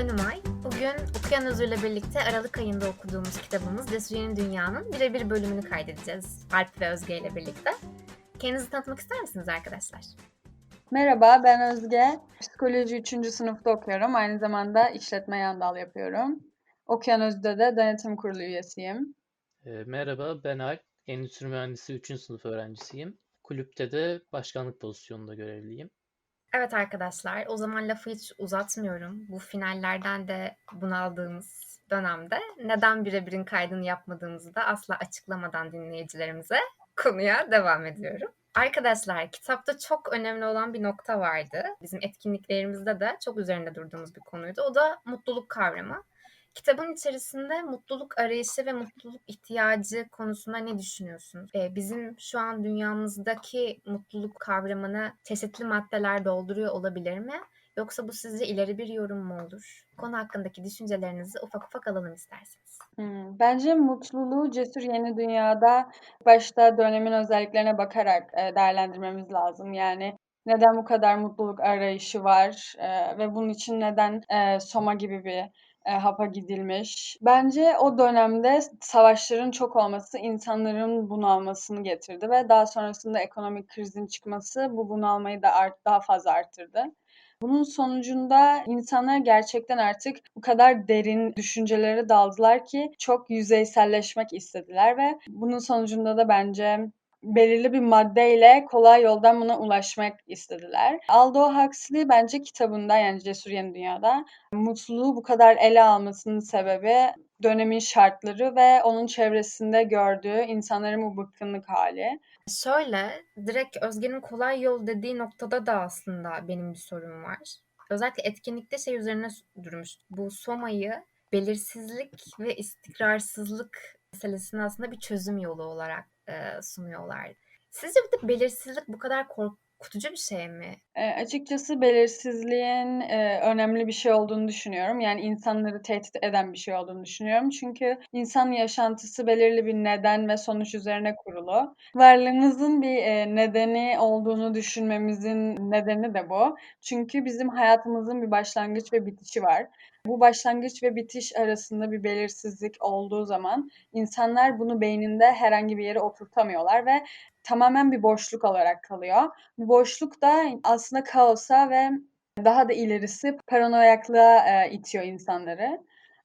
Ben Umay. Bugün Okuyan Özür'le birlikte Aralık ayında okuduğumuz kitabımız Cesur Yeni Dünya'nın birebir bölümünü kaydedeceğiz. Alp ve Özge ile birlikte. Kendinizi tanıtmak ister misiniz arkadaşlar? Merhaba, ben Özge. Psikoloji 3. sınıfta okuyorum. Aynı zamanda işletme yan dal yapıyorum. Okuyan Özde de denetim kurulu üyesiyim. E, merhaba, ben Alp. Endüstri Mühendisi 3. sınıf öğrencisiyim. Kulüpte de başkanlık pozisyonunda görevliyim. Evet arkadaşlar, o zaman lafı hiç uzatmıyorum. Bu finallerden de bunaldığımız dönemde neden birebirin kaydını yapmadığımızı da asla açıklamadan dinleyicilerimize konuya devam ediyorum. Arkadaşlar kitapta çok önemli olan bir nokta vardı. Bizim etkinliklerimizde de çok üzerinde durduğumuz bir konuydu. O da mutluluk kavramı. Kitabın içerisinde mutluluk arayışı ve mutluluk ihtiyacı konusunda ne düşünüyorsunuz? Ee, bizim şu an dünyamızdaki mutluluk kavramını çeşitli maddeler dolduruyor olabilir mi? Yoksa bu sizce ileri bir yorum mu olur? Konu hakkındaki düşüncelerinizi ufak ufak alalım isterseniz. Hmm, Bence mutluluğu cesur yeni dünyada başta dönemin özelliklerine bakarak e, değerlendirmemiz lazım. Yani neden bu kadar mutluluk arayışı var e, ve bunun için neden e, Soma gibi bir e, hapa gidilmiş. Bence o dönemde savaşların çok olması insanların bunalmasını getirdi ve daha sonrasında ekonomik krizin çıkması bu bunalmayı da art, daha fazla arttırdı. Bunun sonucunda insanlar gerçekten artık bu kadar derin düşüncelere daldılar ki çok yüzeyselleşmek istediler ve bunun sonucunda da bence belirli bir maddeyle kolay yoldan buna ulaşmak istediler. Aldous Huxley bence kitabında yani Cesur Yeni Dünya'da mutluluğu bu kadar ele almasının sebebi dönemin şartları ve onun çevresinde gördüğü insanların bu bıkkınlık hali. Şöyle, direkt Özge'nin kolay yol dediği noktada da aslında benim bir sorum var. Özellikle etkinlikte şey üzerine durmuş. Bu Soma'yı belirsizlik ve istikrarsızlık meselesini aslında bir çözüm yolu olarak e. Sizce bir de belirsizlik bu kadar korkutucu bir şey mi? E, açıkçası belirsizliğin e, önemli bir şey olduğunu düşünüyorum. Yani insanları tehdit eden bir şey olduğunu düşünüyorum. Çünkü insan yaşantısı belirli bir neden ve sonuç üzerine kurulu. Varlığımızın bir e, nedeni olduğunu düşünmemizin nedeni de bu. Çünkü bizim hayatımızın bir başlangıç ve bitişi var. Bu başlangıç ve bitiş arasında bir belirsizlik olduğu zaman insanlar bunu beyninde herhangi bir yere oturtamıyorlar ve tamamen bir boşluk olarak kalıyor. Bu boşluk da aslında kaosa ve daha da ilerisi paranoyaklığa e, itiyor insanları.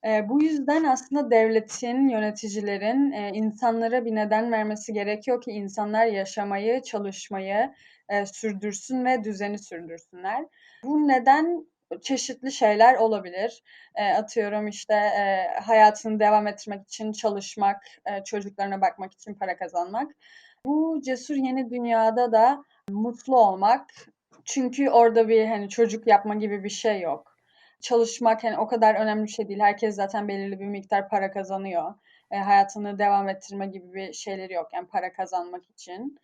E, bu yüzden aslında devletin, yöneticilerin e, insanlara bir neden vermesi gerekiyor ki insanlar yaşamayı, çalışmayı e, sürdürsün ve düzeni sürdürsünler. Bu neden çeşitli şeyler olabilir. E, atıyorum işte e, hayatını devam ettirmek için çalışmak, e, çocuklarına bakmak için para kazanmak. Bu cesur yeni dünyada da mutlu olmak. Çünkü orada bir hani çocuk yapma gibi bir şey yok. Çalışmak hani o kadar önemli bir şey değil. Herkes zaten belirli bir miktar para kazanıyor. E, hayatını devam ettirme gibi bir şeyleri yok yani para kazanmak için.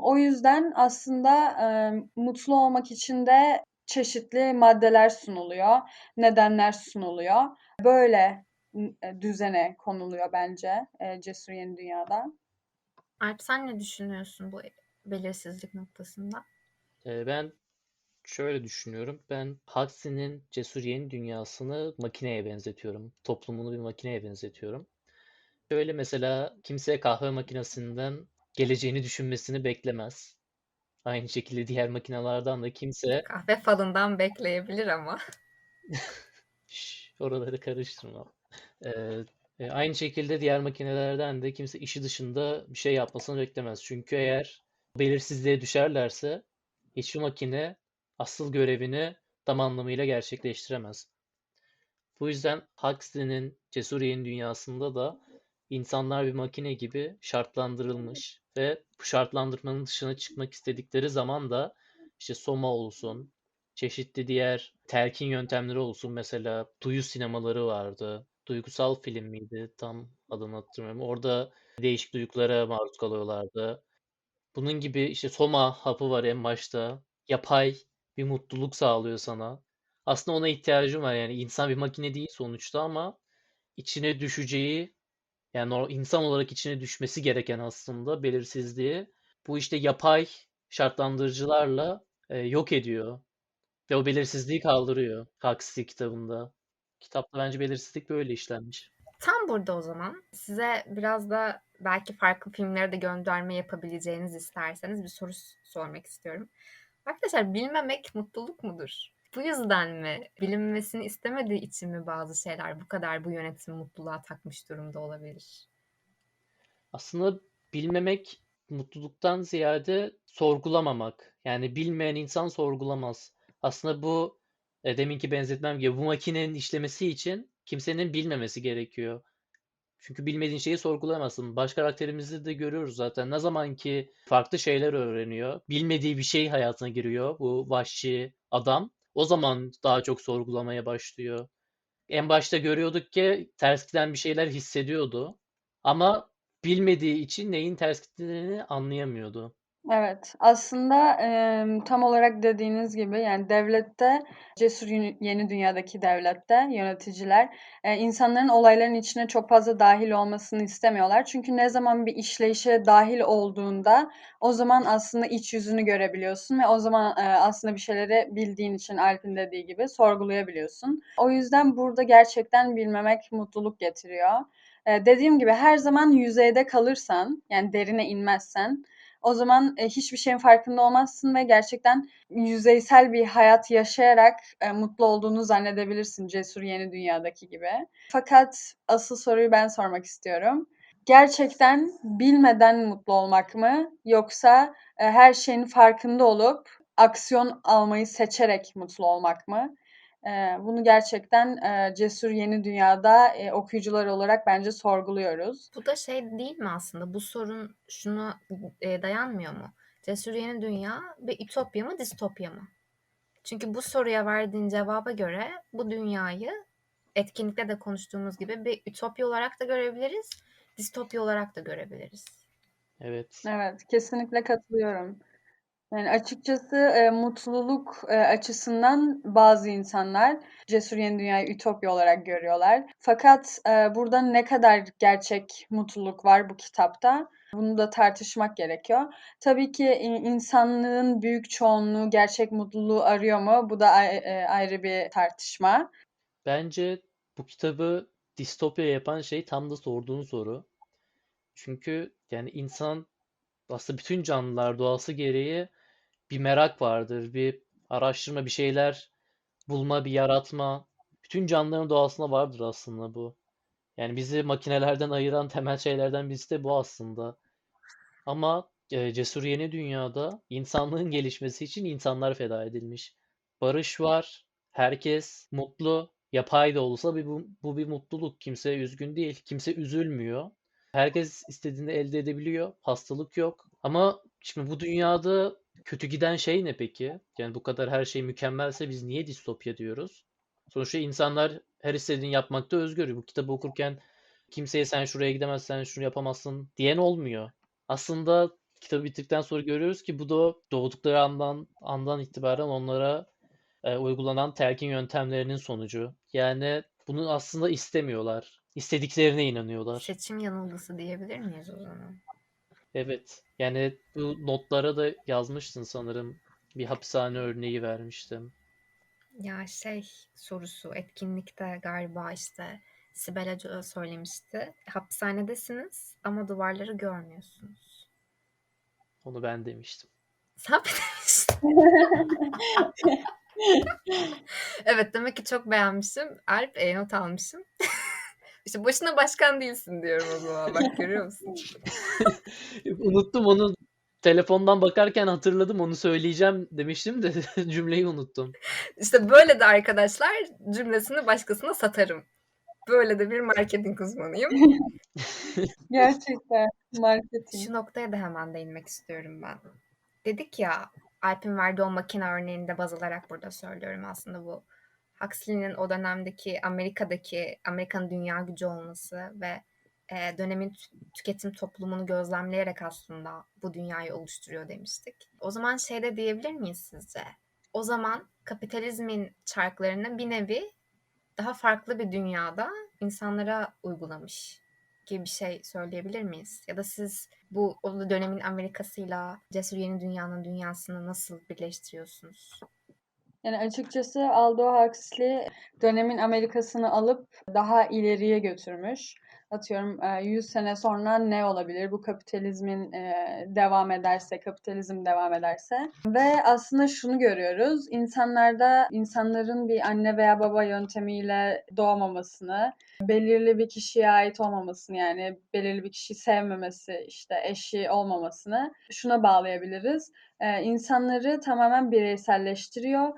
O yüzden aslında e, mutlu olmak için de çeşitli maddeler sunuluyor, nedenler sunuluyor. Böyle e, düzene konuluyor bence e, Cesur Yeni Dünya'da. Alp sen ne düşünüyorsun bu belirsizlik noktasında? E, ben şöyle düşünüyorum. Ben Huxley'nin Cesur Yeni Dünyası'nı makineye benzetiyorum. Toplumunu bir makineye benzetiyorum. Şöyle mesela kimse kahve makinesinden geleceğini düşünmesini beklemez. Aynı şekilde diğer makinelerden de kimse Kahve falından bekleyebilir ama. Şş, oraları karıştırma. Ee, e, aynı şekilde diğer makinelerden de kimse işi dışında bir şey yapmasını beklemez. Çünkü eğer belirsizliğe düşerlerse hiçbir makine asıl görevini tam anlamıyla gerçekleştiremez. Bu yüzden Huxley'nin Cesur Yeni Dünyası'nda da insanlar bir makine gibi şartlandırılmış ve bu şartlandırmanın dışına çıkmak istedikleri zaman da işte Soma olsun, çeşitli diğer telkin yöntemleri olsun. Mesela duyu sinemaları vardı. Duygusal film miydi? Tam adını hatırlamıyorum. Orada değişik duygulara maruz kalıyorlardı. Bunun gibi işte Soma hapı var en başta. Yapay bir mutluluk sağlıyor sana. Aslında ona ihtiyacım var yani insan bir makine değil sonuçta ama içine düşeceği yani insan olarak içine düşmesi gereken aslında belirsizliği bu işte yapay şartlandırıcılarla e, yok ediyor. Ve o belirsizliği kaldırıyor Huxley kitabında. Kitapta bence belirsizlik böyle işlenmiş. Tam burada o zaman size biraz da belki farklı filmlere de gönderme yapabileceğiniz isterseniz bir soru sormak istiyorum. Arkadaşlar bilmemek mutluluk mudur? Bu yüzden mi? Bilinmesini istemediği için mi bazı şeyler bu kadar bu yönetimi mutluluğa takmış durumda olabilir? Aslında bilmemek mutluluktan ziyade sorgulamamak. Yani bilmeyen insan sorgulamaz. Aslında bu e, deminki benzetmem gibi bu makinenin işlemesi için kimsenin bilmemesi gerekiyor. Çünkü bilmediğin şeyi sorgulayamazsın. Baş karakterimizde de görüyoruz zaten. Ne zaman ki farklı şeyler öğreniyor, bilmediği bir şey hayatına giriyor bu vahşi adam. O zaman daha çok sorgulamaya başlıyor. En başta görüyorduk ki ters giden bir şeyler hissediyordu. Ama bilmediği için neyin ters gittiğini anlayamıyordu. Evet, aslında emm, tam olarak dediğiniz gibi yani devlette, Cesur Yeni Dünya'daki devlette yöneticiler eee, insanların olayların içine çok fazla dahil olmasını istemiyorlar. Çünkü ne zaman bir işleyişe dahil olduğunda o zaman aslında iç yüzünü görebiliyorsun ve o zaman eee, aslında bir şeyleri bildiğin için Alp'in dediği gibi sorgulayabiliyorsun. O yüzden burada gerçekten bilmemek mutluluk getiriyor. Eee, dediğim gibi her zaman yüzeyde kalırsan yani derine inmezsen o zaman e, hiçbir şeyin farkında olmazsın ve gerçekten yüzeysel bir hayat yaşayarak e, mutlu olduğunu zannedebilirsin Cesur Yeni Dünya'daki gibi. Fakat asıl soruyu ben sormak istiyorum. Gerçekten bilmeden mutlu olmak mı yoksa e, her şeyin farkında olup aksiyon almayı seçerek mutlu olmak mı? Bunu gerçekten Cesur Yeni Dünya'da okuyucular olarak bence sorguluyoruz. Bu da şey değil mi aslında? Bu sorun şuna dayanmıyor mu? Cesur Yeni Dünya bir ütopya mı, distopya mı? Çünkü bu soruya verdiğin cevaba göre bu dünyayı etkinlikte de konuştuğumuz gibi bir ütopya olarak da görebiliriz, distopya olarak da görebiliriz. Evet. Evet, kesinlikle katılıyorum. Yani açıkçası e, mutluluk e, açısından bazı insanlar Cesur Yeni Dünya'yı ütopya olarak görüyorlar. Fakat e, burada ne kadar gerçek mutluluk var bu kitapta? Bunu da tartışmak gerekiyor. Tabii ki insanlığın büyük çoğunluğu gerçek mutluluğu arıyor mu? Bu da e, ayrı bir tartışma. Bence bu kitabı distopya yapan şey tam da sorduğun soru. Çünkü yani insan aslında bütün canlılar doğası gereği bir merak vardır. Bir araştırma, bir şeyler bulma, bir yaratma. Bütün canlıların doğasında vardır aslında bu. Yani bizi makinelerden ayıran temel şeylerden birisi de bu aslında. Ama e, Cesur Yeni Dünya'da insanlığın gelişmesi için insanlar feda edilmiş. Barış var, herkes mutlu. Yapay da olsa bir, bu, bu bir mutluluk. Kimse üzgün değil, kimse üzülmüyor. Herkes istediğini elde edebiliyor. Hastalık yok. Ama şimdi bu dünyada kötü giden şey ne peki? Yani bu kadar her şey mükemmelse biz niye distopya diyoruz? Sonuçta insanlar her istediğini yapmakta özgür. Bu kitabı okurken kimseye sen şuraya gidemezsen şunu yapamazsın diyen olmuyor. Aslında kitabı bittikten sonra görüyoruz ki bu da doğdukları andan andan itibaren onlara e, uygulanan telkin yöntemlerinin sonucu. Yani bunu aslında istemiyorlar. İstediklerine inanıyorlar. Seçim yanılgısı diyebilir miyiz o zaman? Evet. Yani bu notlara da yazmıştın sanırım. Bir hapishane örneği vermiştim. Ya şey sorusu etkinlikte galiba işte Sibel Hoca söylemişti. Hapishanedesiniz ama duvarları görmüyorsunuz. Onu ben demiştim. Sen mi demiştin? Evet demek ki çok beğenmişim. Alp e, not almışım. İşte boşuna başkan değilsin diyorum o zaman. Bak görüyor musun? Unuttum onu telefondan bakarken hatırladım onu söyleyeceğim demiştim de cümleyi unuttum. İşte böyle de arkadaşlar cümlesini başkasına satarım. Böyle de bir marketing uzmanıyım. Gerçekten marketing. Şu noktaya da hemen değinmek istiyorum ben. Dedik ya Alp'in verdiği o makine örneğinde baz alarak burada söylüyorum aslında bu. Huxley'nin o dönemdeki Amerika'daki Amerika'nın dünya gücü olması ve e, dönemin tü- tüketim toplumunu gözlemleyerek aslında bu dünyayı oluşturuyor demiştik. O zaman şey de diyebilir miyiz sizce? O zaman kapitalizmin çarklarını bir nevi daha farklı bir dünyada insanlara uygulamış gibi bir şey söyleyebilir miyiz? Ya da siz bu o dönemin Amerika'sıyla Cesur Yeni Dünya'nın dünyasını nasıl birleştiriyorsunuz? Yani, açıkçası Aldous Huxley dönemin Amerika'sını alıp daha ileriye götürmüş. Atıyorum, eee, 100 sene sonra ne olabilir? Bu kapitalizmin, eee, devam ederse, kapitalizm devam ederse ve aslında şunu görüyoruz, insanlarda insanların bir anne veya baba yöntemiyle doğmamasını, belirli bir kişiye ait olmamasını, yani belirli bir kişiyi sevmemesi, işte eşi olmamasını şuna bağlayabiliriz. Eee, insanları tamamen bireyselleştiriyor,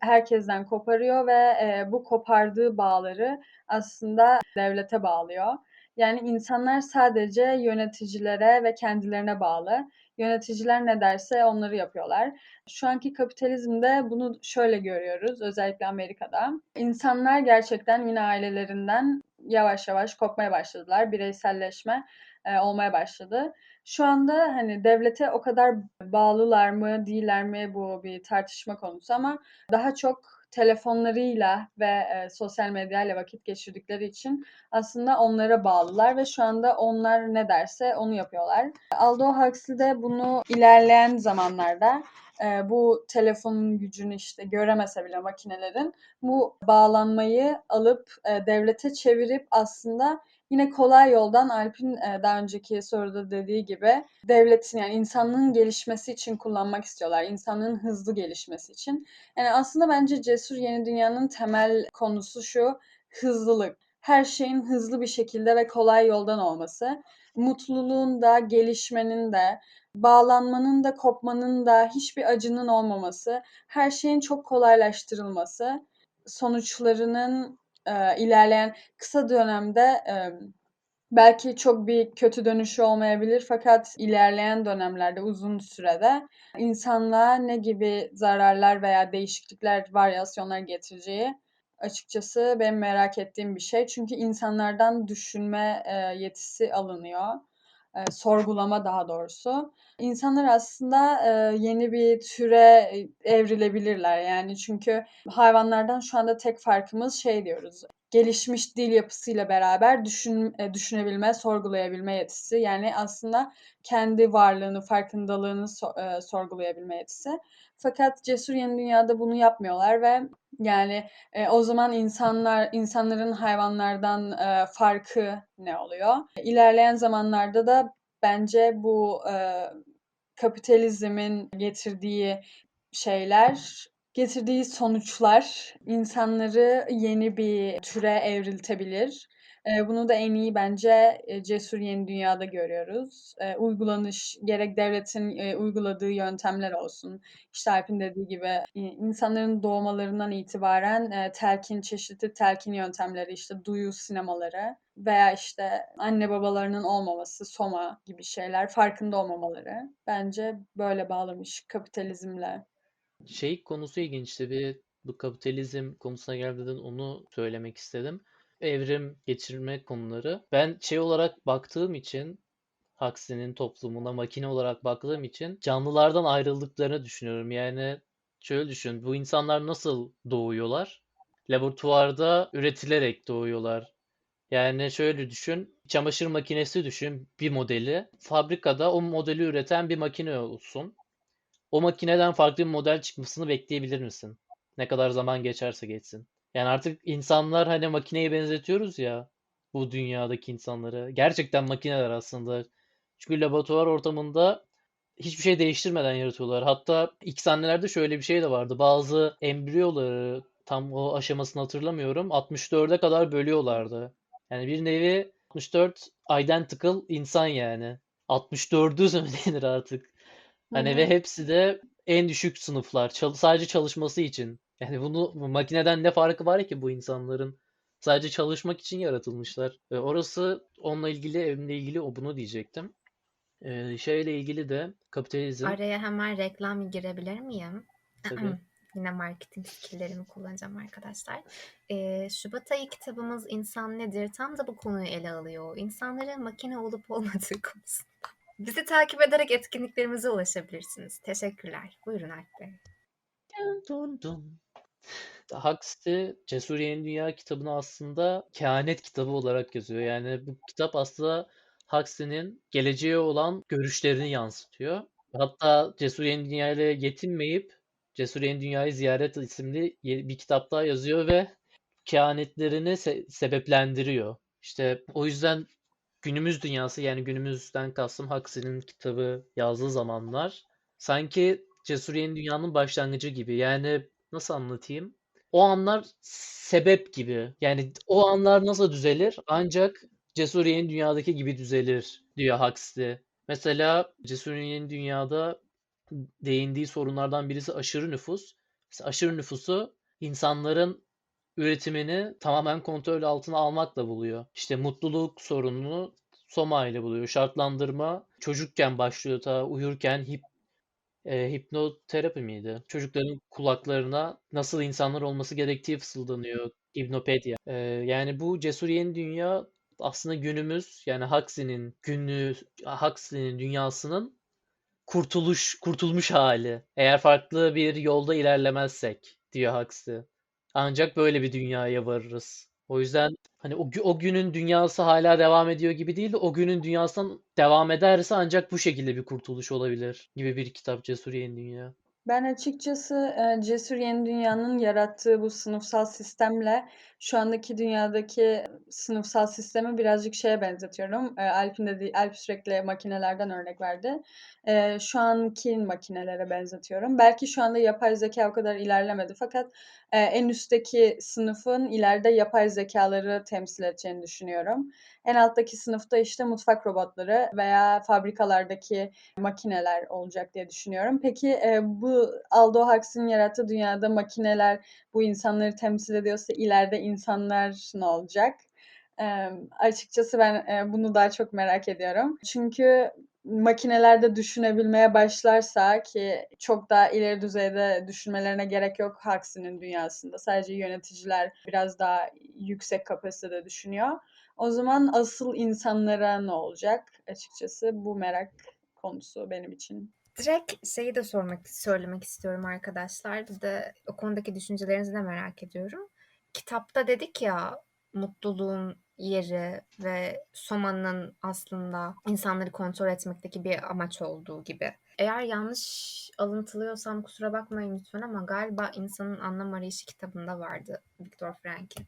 herkesten koparıyor ve, eee, bu kopardığı bağları aslında devlete bağlıyor. Yani insanlar sadece yöneticilere ve kendilerine bağlı. Yöneticiler ne derse onları yapıyorlar. Şu anki kapitalizmde bunu şöyle görüyoruz, özellikle Amerika'da. İnsanlar gerçekten yine ailelerinden yavaş yavaş kopmaya başladılar. Bireyselleşme, eee, olmaya başladı. Şu anda, hani, devlete o kadar bağlılar mı, değiller mi bu bir tartışma konusu ama daha çok telefonlarıyla ve, eee, sosyal medyayla vakit geçirdikleri için aslında onlara bağlılar ve şu anda onlar ne derse onu yapıyorlar. Aldous Huxley de bunu ilerleyen zamanlarda, eee, bu telefonun gücünü, işte, göremese bile makinelerin bu bağlanmayı alıp, eee, devlete çevirip aslında yine kolay yoldan Alp'in, eee, daha önceki soruda dediği gibi devletin, yani insanlığın gelişmesi için kullanmak istiyorlar. İnsanlığın hızlı gelişmesi için. Yani, aslında bence Cesur Yeni Dünya'nın temel konusu şu: hızlılık. Her şeyin hızlı bir şekilde ve kolay yoldan olması. Mutluluğun da, gelişmenin de, bağlanmanın da, kopmanın da, hiçbir acının olmaması, her şeyin çok kolaylaştırılması, sonuçlarının, eee, ilerleyen kısa dönemde, emm, belki çok bir kötü dönüşü olmayabilir fakat ilerleyen dönemlerde, uzun sürede insanlığa ne gibi zararlar veya değişiklikler, varyasyonlar getireceği açıkçası benim merak ettiğim bir şey. Çünkü insanlardan düşünme, eee, yetisi alınıyor. Eee, sorgulama daha doğrusu. İnsanlar aslında, eee, yeni bir türe, evrilebilirler. Yani çünkü hayvanlardan şu anda tek farkımız şey diyoruz, gelişmiş dil yapısıyla beraber düşün eee, düşünebilme, sorgulayabilme yetisi. Yani aslında kendi varlığını, farkındalığını so eee, sorgulayabilme yetisi. Fakat Cesur Yeni Dünya'da bunu yapmıyorlar ve yani, eee, o zaman insanlar insanların hayvanlardan, eee, farkı ne oluyor? İlerleyen zamanlarda da bence bu, eee, kapitalizmin getirdiği şeyler, getirdiği sonuçlar insanları yeni bir türe evriltebilir. Bunu da en iyi bence, Cesur Yeni Dünya'da görüyoruz. Uygulanış, gerek devletin, uyguladığı yöntemler olsun, işte Alp'in dediği gibi, insanların doğmalarından itibaren, telkin, çeşitli telkin yöntemleri, işte duyu sinemaları veya işte anne babalarının olmaması, soma gibi şeyler, farkında olmamaları bence böyle bağlamış kapitalizmle. Şey konusu ilginçti. Bir bu kapitalizm konusuna gelmeden onu söylemek istedim. Evrim geçirme konuları. Ben şey olarak baktığım için Huxley'nin toplumuna makine olarak baktığım için canlılardan ayrıldıklarını düşünüyorum. Yani şöyle düşün. Bu insanlar nasıl doğuyorlar? Laboratuvarda üretilerek doğuyorlar. Yani şöyle düşün. Çamaşır makinesi düşün. Bir modeli. Fabrikada o modeli üreten bir makine olsun. O makineden farklı bir model çıkmasını bekleyebilir misin? Ne kadar zaman geçerse geçsin. Yani artık insanlar hani makineye benzetiyoruz ya bu dünyadaki insanları. Gerçekten makineler aslında. Çünkü laboratuvar ortamında hiçbir şey değiştirmeden yaratıyorlar. Hatta ilk sahnelerde şöyle bir şey de vardı. Bazı embriyoları tam o aşamasını hatırlamıyorum. 64'e kadar bölüyorlardı. Yani bir nevi 64 identical insan yani. 64'ü mü denir artık? Hani hı. ve hepsi de en düşük sınıflar. Çal sadece çalışması için. Yani bunu bu makineden ne farkı var ki bu insanların? Sadece çalışmak için yaratılmışlar. E, orası onunla ilgili, evrimle ilgili o bunu diyecektim. Eee, şeyle ilgili de kapitalizm. Araya hemen reklam girebilir miyim? Tabii. Yine marketing skill'lerimi kullanacağım arkadaşlar. Eee, Şubat ayı kitabımız İnsan Nedir? Tam da bu konuyu ele alıyor. İnsanların makine olup olmadığı konusunda. Bizi takip ederek etkinliklerimize ulaşabilirsiniz. Teşekkürler. Buyurun Alp Bey. Dun dun Cesur Yeni Dünya kitabını aslında kehanet kitabı olarak yazıyor. Yani bu kitap aslında Huxley'nin geleceğe olan görüşlerini yansıtıyor. Hatta Cesur Yeni Dünya ile yetinmeyip Cesur Yeni Dünyayı Ziyaret isimli bir kitap daha yazıyor ve kehanetlerini se- sebeplendiriyor. İşte o yüzden günümüz dünyası yani günümüzden kastım Huxley'nin kitabı yazdığı zamanlar sanki Cesur Yeni Dünya'nın başlangıcı gibi. Yani nasıl anlatayım? O anlar sebep gibi. Yani o anlar nasıl düzelir? Ancak Cesur Yeni Dünya'daki gibi düzelir diyor Huxley. Mesela Cesur Yeni Dünya'da değindiği sorunlardan birisi aşırı nüfus. Mesela aşırı nüfusu insanların üretimini tamamen kontrol altına almakla buluyor. İşte mutluluk sorununu Soma ile buluyor. Şartlandırma çocukken başlıyor ta uyurken hip, e, hipnoterapi miydi? Çocukların kulaklarına nasıl insanlar olması gerektiği fısıldanıyor. Hipnopedya. E, yani bu Cesur Yeni Dünya aslında günümüz yani Huxley'nin günü Huxley'nin dünyasının kurtuluş kurtulmuş hali. Eğer farklı bir yolda ilerlemezsek diyor Huxley. Ancak böyle bir dünyaya varırız. O yüzden hani o, o günün dünyası hala devam ediyor gibi değil de o günün dünyasından devam ederse ancak bu şekilde bir kurtuluş olabilir gibi bir kitap Cesur Yeni Dünya. Ben açıkçası Cesur Yeni Dünya'nın yarattığı bu sınıfsal sistemle şu andaki dünyadaki sınıfsal sistemi birazcık şeye benzetiyorum. E, Alp'in dediği, Alp sürekli makinelerden örnek verdi. E, şu anki makinelere benzetiyorum. Belki şu anda yapay zeka o kadar ilerlemedi fakat e, en üstteki sınıfın ileride yapay zekaları temsil edeceğini düşünüyorum. En alttaki sınıfta işte mutfak robotları veya fabrikalardaki makineler olacak diye düşünüyorum. Peki e, bu Aldo Huxley'in yarattığı dünyada makineler bu insanları temsil ediyorsa ileride insanlar ne olacak? E, açıkçası ben e, bunu daha çok merak ediyorum. Çünkü makinelerde düşünebilmeye başlarsa ki çok daha ileri düzeyde düşünmelerine gerek yok Huxley'nin dünyasında. Sadece yöneticiler biraz daha yüksek kapasitede düşünüyor. O zaman asıl insanlara ne olacak? Açıkçası bu merak konusu benim için. Direkt şeyi de sormak, söylemek istiyorum arkadaşlar. Bir de o konudaki düşüncelerinizi de merak ediyorum. Kitapta dedik ya mutluluğun yeri ve Soma'nın aslında insanları kontrol etmekteki bir amaç olduğu gibi. Eğer yanlış alıntılıyorsam kusura bakmayın lütfen ama galiba İnsanın Anlam Arayışı kitabında vardı Viktor Frankl.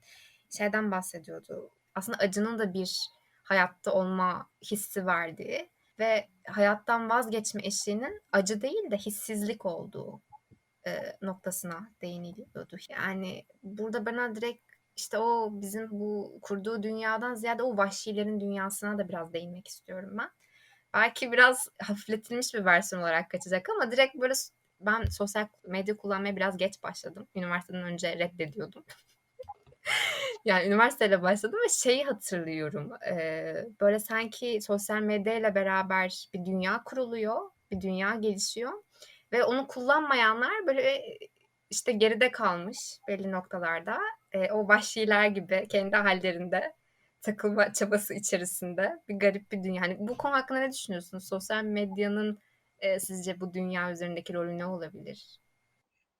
Şeyden bahsediyordu. Aslında acının da bir hayatta olma hissi verdiği ve hayattan vazgeçme eşiğinin acı değil de hissizlik olduğu e, noktasına değiniliyordu. Yani burada bana direkt işte o bizim bu kurduğu dünyadan ziyade o vahşilerin dünyasına da biraz değinmek istiyorum ben. Belki biraz hafifletilmiş bir versiyon olarak kaçacak ama direkt böyle ben sosyal medya kullanmaya biraz geç başladım. Üniversiteden önce reddediyordum. yani üniversiteyle başladım ve şeyi hatırlıyorum. E, böyle sanki sosyal medyayla beraber bir dünya kuruluyor, bir dünya gelişiyor ve onu kullanmayanlar böyle işte geride kalmış belli noktalarda. E, o vahşiler gibi kendi hallerinde takılma çabası içerisinde bir garip bir dünya. Yani bu konu hakkında ne düşünüyorsunuz? Sosyal medyanın e, sizce bu dünya üzerindeki rolü ne olabilir?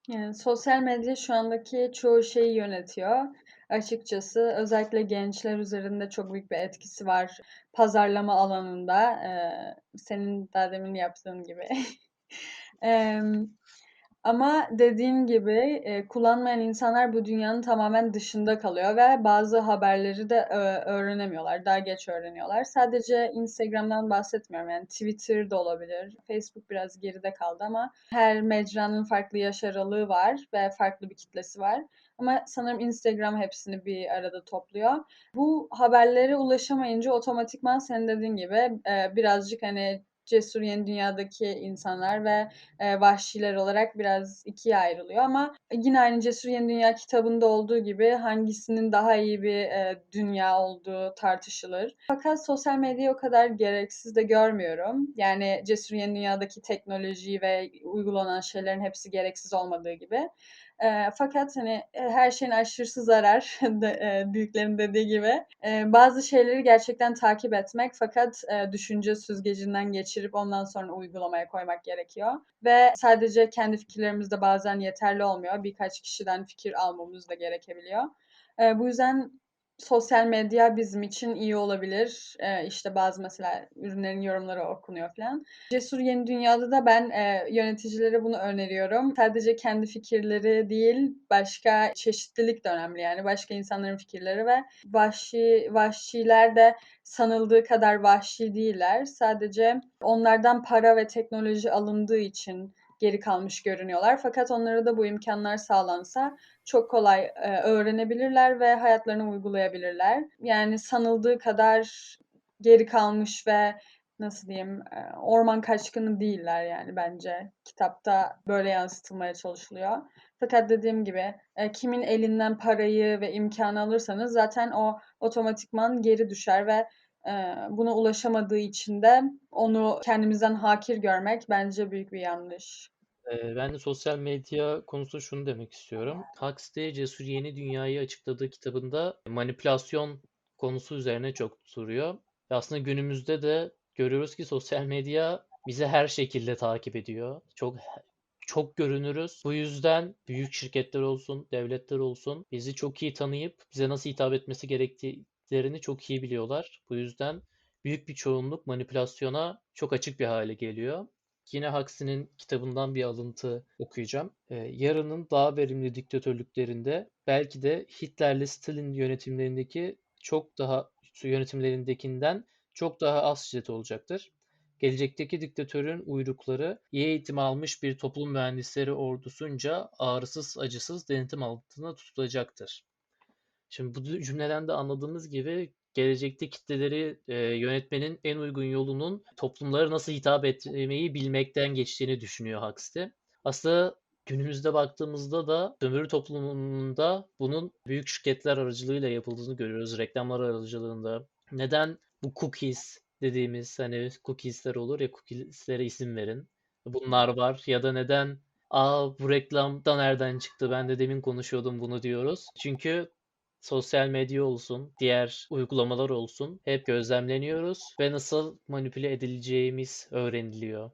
Yani sosyal medya şu andaki çoğu şeyi yönetiyor. Açıkçası özellikle gençler üzerinde çok büyük bir etkisi var. Pazarlama alanında e, senin daha demin yaptığın gibi. ama dediğin gibi e, kullanmayan insanlar bu dünyanın tamamen dışında kalıyor ve bazı haberleri de öğrenemiyorlar. Daha geç öğreniyorlar. Sadece Instagram'dan bahsetmiyorum. Yani Twitter da olabilir. Facebook biraz geride kaldı ama her mecranın farklı yaş aralığı var ve farklı bir kitlesi var. Ama sanırım Instagram hepsini bir arada topluyor. Bu haberlere ulaşamayınca otomatikman senin dediğin gibi e, birazcık hani cesur yeni dünyadaki insanlar ve e, vahşiler olarak biraz ikiye ayrılıyor ama yine aynı cesur yeni dünya kitabında olduğu gibi hangisinin daha iyi bir e, dünya olduğu tartışılır. Fakat sosyal medyayı o kadar gereksiz de görmüyorum. Yani cesur yeni dünyadaki teknolojiyi ve uygulanan şeylerin hepsi gereksiz olmadığı gibi. E, fakat hani e, her şeyin aşırısı zarar de, e, büyüklerin dediği gibi. E, bazı şeyleri gerçekten takip etmek fakat e, düşünce süzgecinden geçirip ondan sonra uygulamaya koymak gerekiyor. Ve sadece kendi fikirlerimiz de bazen yeterli olmuyor. Birkaç kişiden fikir almamız da gerekebiliyor. E, bu yüzden sosyal medya bizim için iyi olabilir. Eee, işte, bazı mesela ürünlerin yorumları okunuyor filan. Cesur Yeni Dünya'da da ben, eee, yöneticilere bunu öneriyorum. Sadece kendi fikirleri değil, başka çeşitlilik de önemli yani. Başka insanların fikirleri ve vahşi vahşiler de sanıldığı kadar vahşi değiller. Sadece onlardan para ve teknoloji alındığı için geri kalmış görünüyorlar. Fakat onlara da bu imkânlar sağlansa çok kolay, eee, öğrenebilirler ve hayatlarına uygulayabilirler. Yani sanıldığı kadar geri kalmış ve nasıl diyeyim, eee, orman kaçkını değiller yani bence. Kitapta böyle yansıtılmaya çalışılıyor. Fakat dediğim gibi, eee, kimin elinden parayı ve imkânı alırsanız zaten o otomatikman geri düşer ve, buna ulaşamadığı için de onu kendimizden hakir görmek bence büyük bir yanlış. Eee, ben de sosyal medya konusunda şunu demek istiyorum. Huxley Cesur Yeni Dünya'yı açıkladığı kitabında manipülasyon konusu üzerine çok duruyor. Aslında günümüzde de görüyoruz ki sosyal medya bizi her şekilde takip ediyor. Çok çok görünürüz. Bu yüzden büyük şirketler olsun, devletler olsun bizi çok iyi tanıyıp bize nasıl hitap etmesi gerektiklerini çok iyi biliyorlar. Bu yüzden büyük bir çoğunluk manipülasyona çok açık bir hale geliyor. Yine Huxley'nin kitabından bir alıntı okuyacağım. Ee, yarının daha verimli diktatörlüklerinde belki de Hitler'le Stalin yönetimlerindeki çok daha yönetimlerindekinden çok daha az şiddet olacaktır. Gelecekteki diktatörün uyrukları iyi eğitim almış bir toplum mühendisleri ordusunca ağrısız acısız denetim altında tutulacaktır. Şimdi bu cümleden de anladığımız gibi gelecekte kitleleri e, yönetmenin en uygun yolunun toplumlara nasıl hitap etmeyi bilmekten geçtiğini düşünüyor Huxley. Aslında günümüzde baktığımızda da sömürü toplumunda bunun büyük şirketler aracılığıyla yapıldığını görüyoruz. Reklamlar aracılığında. Neden bu cookies dediğimiz hani cookiesler olur ya cookieslere isim verin. Bunlar var ya da neden aa bu reklamda nereden çıktı ben de demin konuşuyordum bunu diyoruz. Çünkü sosyal medya olsun, diğer uygulamalar olsun hep gözlemleniyoruz ve nasıl manipüle edileceğimiz öğreniliyor.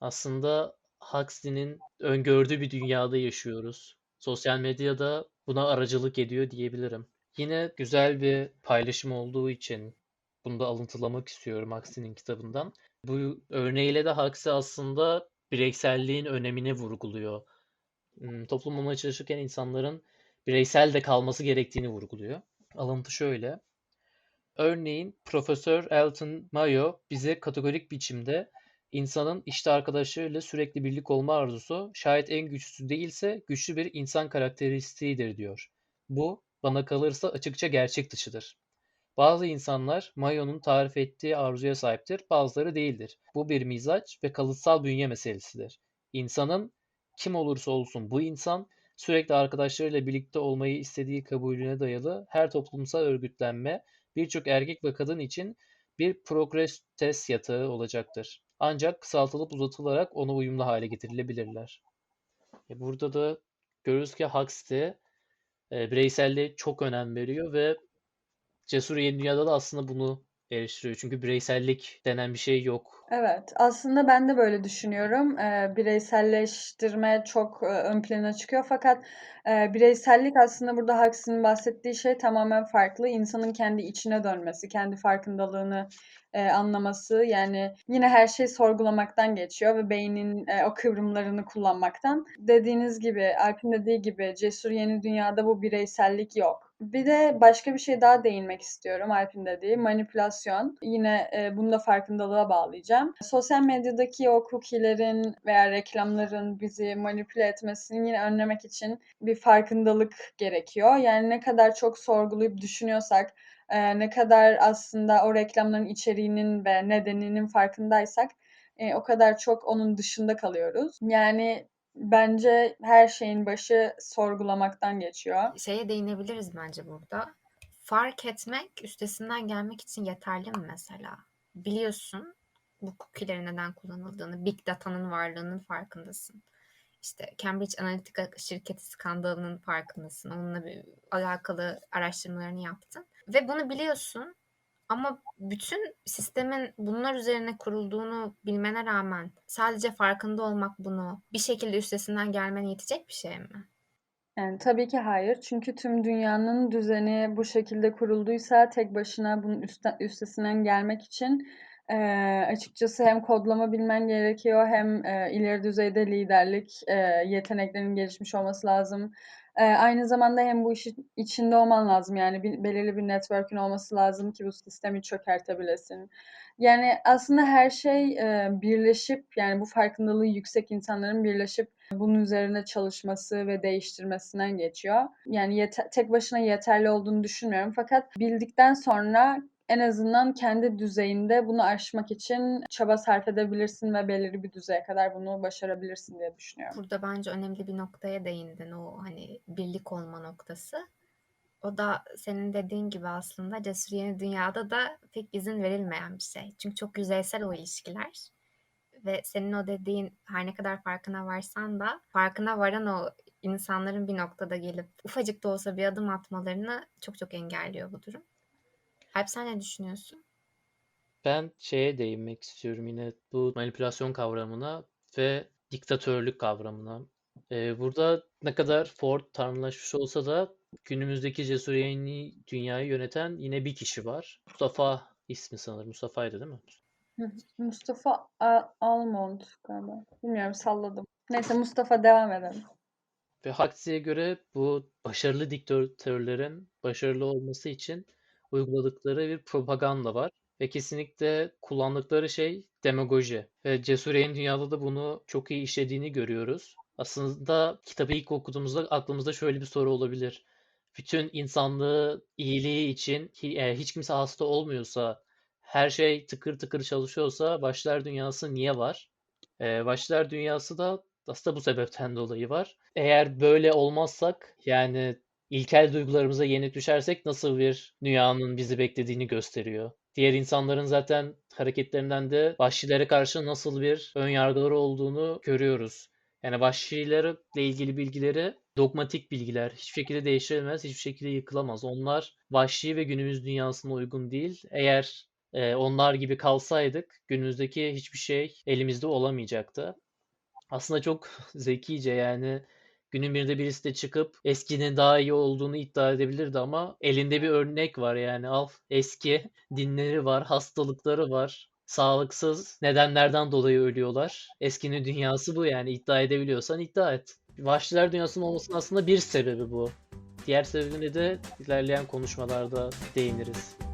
Aslında Huxley'nin öngördüğü bir dünyada yaşıyoruz. Sosyal medyada buna aracılık ediyor diyebilirim. Yine güzel bir paylaşım olduğu için bunu da alıntılamak istiyorum Huxley'nin kitabından. Bu örneğiyle de Huxley aslında bireyselliğin önemini vurguluyor. Hmm, toplum olmaya çalışırken insanların bireysel de kalması gerektiğini vurguluyor. Alıntı şöyle. Örneğin Profesör Elton Mayo bize kategorik biçimde insanın işte arkadaşlarıyla sürekli birlik olma arzusu şayet en güçlüsü değilse güçlü bir insan karakteristiğidir diyor. Bu bana kalırsa açıkça gerçek dışıdır. Bazı insanlar Mayo'nun tarif ettiği arzuya sahiptir, bazıları değildir. Bu bir mizaç ve kalıtsal bünye meselesidir. İnsanın kim olursa olsun bu insan sürekli arkadaşlarıyla birlikte olmayı istediği kabulüne dayalı her toplumsal örgütlenme birçok erkek ve kadın için bir progrestes yatağı olacaktır. Ancak kısaltılıp uzatılarak ona uyumlu hale getirilebilirler. E burada da görürüz ki Huxley e, bireyselliğe çok önem veriyor ve Cesur Yeni Dünya'da da aslında bunu eleştiriyor. Çünkü bireysellik denen bir şey yok. Evet, aslında ben de böyle düşünüyorum. Bireyselleştirme çok, ön plana çıkıyor fakat, bireysellik aslında burada Huxley'nin bahsettiği şey tamamen farklı. İnsanın kendi içine dönmesi, kendi farkındalığını, anlaması, yani yine her şey sorgulamaktan geçiyor ve beynin, o kıvrımlarını kullanmaktan. Dediğiniz gibi, Alp'in dediği gibi Cesur Yeni Dünya'da bu bireysellik yok. Bir de başka bir şeye daha değinmek istiyorum Alp'in dediği, manipülasyon. Yine, eee, bunu da farkındalığa bağlayacağım. Sosyal medyadaki o cookie'lerin veya reklamların bizi manipüle etmesini yine önlemek için bir farkındalık gerekiyor. Yani ne kadar çok sorgulayıp düşünüyorsak, eee, ne kadar aslında o reklamların içeriğinin ve nedeninin farkındaysak, eee, o kadar çok onun dışında kalıyoruz. Yani bence her şeyin başı sorgulamaktan geçiyor. Şeye değinebiliriz bence burada. Fark etmek, üstesinden gelmek için yeterli mi mesela? Biliyorsun bu cookie'lerin neden kullanıldığını, Big Data'nın varlığının farkındasın. İşte Cambridge Analytica şirketi skandalının farkındasın. Onunla bir alakalı araştırmalarını yaptın. Ve bunu biliyorsun ama bütün sistemin bunlar üzerine kurulduğunu bilmene rağmen sadece farkında olmak bunu bir şekilde üstesinden gelmene yetecek bir şey mi? Yani, tabii ki hayır. Çünkü tüm dünyanın düzeni bu şekilde kurulduysa tek başına bunun üste üstesinden gelmek için, eee, açıkçası hem kodlama bilmen gerekiyor hem, eee, ileri düzeyde liderlik, eee, yeteneklerinin gelişmiş olması lazım. Eee, aynı zamanda hem bu işin içinde olman lazım. Yani, bir belirli bir network'ün olması lazım ki bu sistemi çökertebilesin. Yani, aslında her şey, eee, birleşip, yani, bu farkındalığı yüksek insanların birleşip bunun üzerine çalışması ve değiştirmesinden geçiyor. Yani, yete tek başına yeterli olduğunu düşünmüyorum fakat bildikten sonra en azından kendi düzeyinde bunu aşmak için çaba sarf edebilirsin ve belirli bir düzeye kadar bunu başarabilirsin diye düşünüyorum. Burada bence önemli bir noktaya değindin. O, hani, birlik olma noktası. O da senin dediğin gibi aslında cesur yeni dünyada da pek izin verilmeyen bir şey. Çünkü çok yüzeysel o ilişkiler ve senin o dediğin her ne kadar farkına varsan da farkına varan o insanların bir noktada gelip ufacık da olsa bir adım atmalarını çok çok engelliyor bu durum. Alp sen ne düşünüyorsun? Ben şeye değinmek istiyorum yine bu manipülasyon kavramına ve diktatörlük kavramına. Eee, burada ne kadar Ford tanrılaşmış olsa da günümüzdeki cesur yeni dünyayı yöneten yine bir kişi var. Mustafa ismi sanırım. Mustafa'ydı değil mi? Mustafa Almond galiba. Bilmiyorum salladım. Neyse Mustafa devam edelim. Ve Huxley'e göre bu başarılı diktatörlerin başarılı olması için uyguladıkları bir propaganda var. Ve kesinlikle kullandıkları şey demagoji. Ve Cesur Yeni Dünya'da da bunu çok iyi işlediğini görüyoruz. Aslında kitabı ilk okuduğumuzda aklımızda şöyle bir soru olabilir. Bütün insanlığı iyiliği için e, hiç kimse hasta olmuyorsa, her şey tıkır tıkır çalışıyorsa Başlar Dünyası niye var? E, Başlar Dünyası da aslında bu sebepten dolayı var. Eğer böyle olmazsak yani ilkel duygularımıza yenik düşersek nasıl bir dünyanın bizi beklediğini gösteriyor. Diğer insanların zaten hareketlerinden de vahşilere karşı nasıl bir ön yargıları olduğunu görüyoruz. Yani vahşilerle ilgili bilgileri dogmatik bilgiler. Hiçbir şekilde değiştirilmez, hiçbir şekilde yıkılamaz. Onlar vahşi ve günümüz dünyasına uygun değil. Eğer e, onlar gibi kalsaydık günümüzdeki hiçbir şey elimizde olamayacaktı. Aslında çok zekice yani günün birinde birisi de çıkıp eskinin daha iyi olduğunu iddia edebilirdi ama elinde bir örnek var yani al eski dinleri var, hastalıkları var, sağlıksız nedenlerden dolayı ölüyorlar. Eskinin dünyası bu yani iddia edebiliyorsan iddia et. Vahşiler dünyasının olmasının aslında bir sebebi bu. Diğer sebebine de ilerleyen konuşmalarda değiniriz.